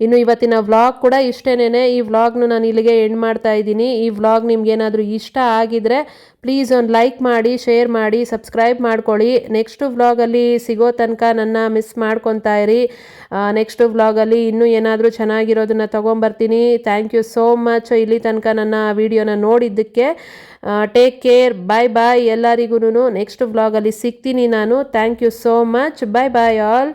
ಇನ್ನು ಇವತ್ತಿನ ವ್ಲಾಗ್ ಕೂಡ ಇಷ್ಟೇನೇ ಈ ವ್ಲಾಗ್ನು ನಾನು ಇಲ್ಲಿಗೆ ಎಂಡ್ ಮಾಡ್ತಾ ಇದ್ದೀನಿ. ಈ ವ್ಲಾಗ್ ನಿಮ್ಗೇನಾದರೂ ಇಷ್ಟ ಆಗಿದ್ರೆ ಪ್ಲೀಸ್ ಒಂದು ಲೈಕ್ ಮಾಡಿ ಶೇರ್ ಮಾಡಿ ಸಬ್ಸ್ಕ್ರೈಬ್ ಮಾಡ್ಕೊಳ್ಳಿ. ನೆಕ್ಸ್ಟ್ ವ್ಲಾಗಲ್ಲಿ ಸಿಗೋ ತನಕ ನನ್ನ ಮಿಸ್ ಮಾಡ್ಕೊತಾ ಇರಿ. ನೆಕ್ಸ್ಟ್ ವ್ಲಾಗಲ್ಲಿ ಇನ್ನೂ ಏನಾದರೂ ಚೆನ್ನಾಗಿರೋದನ್ನ ತೊಗೊಂಬರ್ತೀನಿ. ಥ್ಯಾಂಕ್ ಯು ಸೋ ಮಚ್ ಇಲ್ಲಿ ತನಕ ನನ್ನ ವಿಡಿಯೋನ ನೋಡಿದ್ದಕ್ಕೆ. ಟೇಕ್ ಕೇರ್ ಬಾಯ್ ಬಾಯ್ ಎಲ್ಲರಿಗೂ ನೆಕ್ಸ್ಟ್ ವ್ಲಾಗಲ್ಲಿ ಸಿಗ್ತೀನಿ ನಾನು. Thank you so much bye bye all